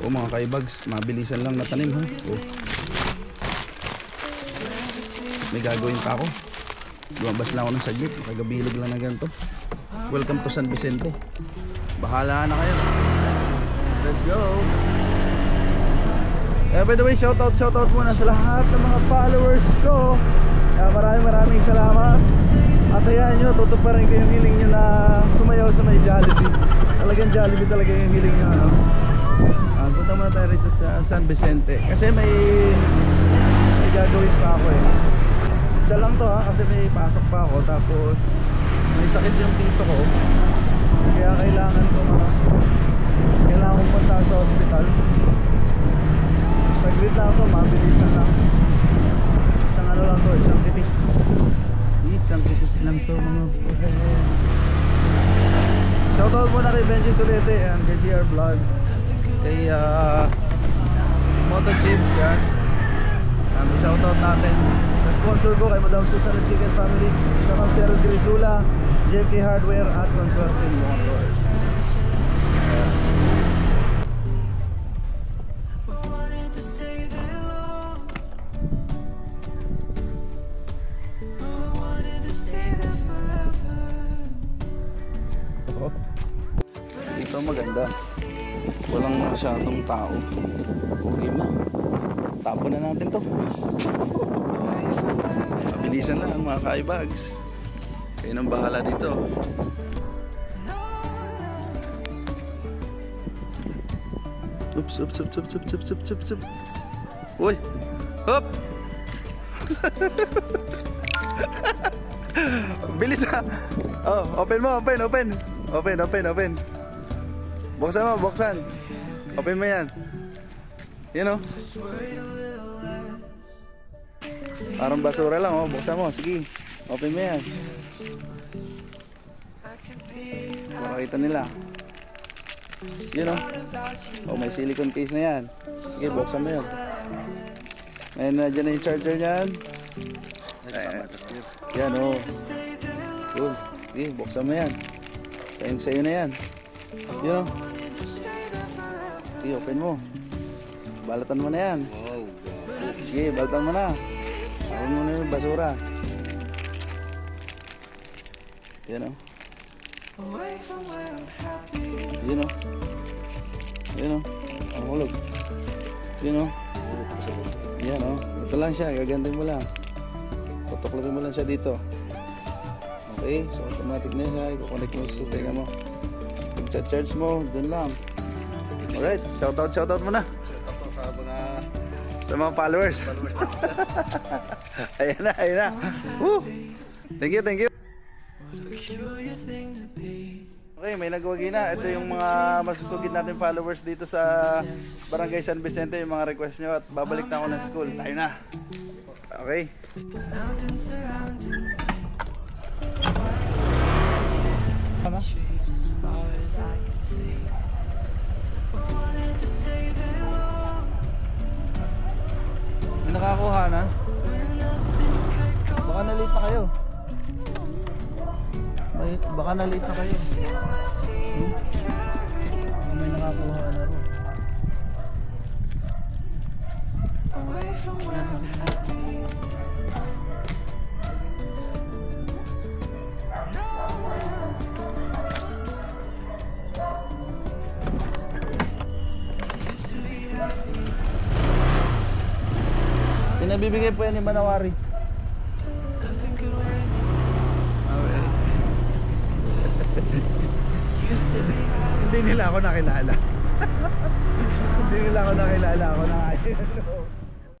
O mga kaibags, mabilisan lang natanim ha. O. May gagawin pa ako. Lumabas lang ako ng saglit, kagabilog lang na ganito. Welcome to San Vicente. Bahala na kayo. Let's go! Eh, by the way, shoutout, shoutout muna sa lahat ng mga followers ko. Kaya maraming maraming salamat. At ayan nyo, tutuparin ko yung hiling nyo na sumayaw sa may Jollibee. Talagang Jollibee talaga yung hiling nyo. Ano? Ah, punta muna tayo rito sa San Vicente. Kasi may, may gagawin pa ako eh. Isa lang to ha, kasi may pasok pa ako. Tapos may sakit yung tito ko. Kaya kailangan ko mga kailangan kong punta sa hospital. Saglit lang to, mabilisan lang. Isang ano lang to, isang titis. Isang titis lang to mga friend. Shoutout muna kay Benji Solete and CR Vlogs. Kay uh, Moto Chips yan. Um, shoutout natin. Sa sponsor ko kay Madam Susan at Chicken Family. Sa Cheryl Grisula, JK Hardware at Consortium Motors. Dito maganda. Walang masyadong tao. Okay na. Tapon na natin to. Mabilisan lang mga kaibags. Kayo nang bahala dito. Oops, oops, oops, oops, oops, oops, oops, oops, oops. Uy! Hop! Bilis ha! Oh, open mo, open, open. Open, open, open. Buksan mo, buksan. Open mo yan. Yan oh. Parang basura lang oh. Buksan mo, sige. Open mo yan. Makakita nila. Yun oh. Oh, may silicone case na yan. Sige, buksan mo yan. Ngayon na dyan na yung charger niyan. Ayan. Yan oh. Cool. Sige, buksan mo yan. Sa'yo, sa'yo na yan. Oh. Sige, open mo. Balatan mo na yan. Sige, balatan mo na. Awan mo na yung basura. Yan oh. Away from where I'm happy. Yun oh. Oh. Ang hulog. Yun oh. Yan oh. Ito lang siya. Gagantin mo lang. Tutuklarin mo lang siya dito. Okay. So automatic na siya. Ikukonek mo sa tenga mo. Pag charge mo, dun lang. Alright. Shoutout, shoutout mo na. Shoutout sa mga Sa mga followers. followers ayan na, ayan na. Woo! Thank you, thank you. Okay, may nagwagi na. Ito yung mga masusugid natin followers dito sa Barangay San Vicente, yung mga request nyo at babalik na ako ng school. Tayo na. Okay. Nakakuha na. Baka na-late na kayo. May, baka na-late na kayo. Baka may nakakuha na rin. Away from where Pinabibigay po yan ni Manawari. Hindi nila ako nakilala. Hindi nila ako nakilala ako na ayun.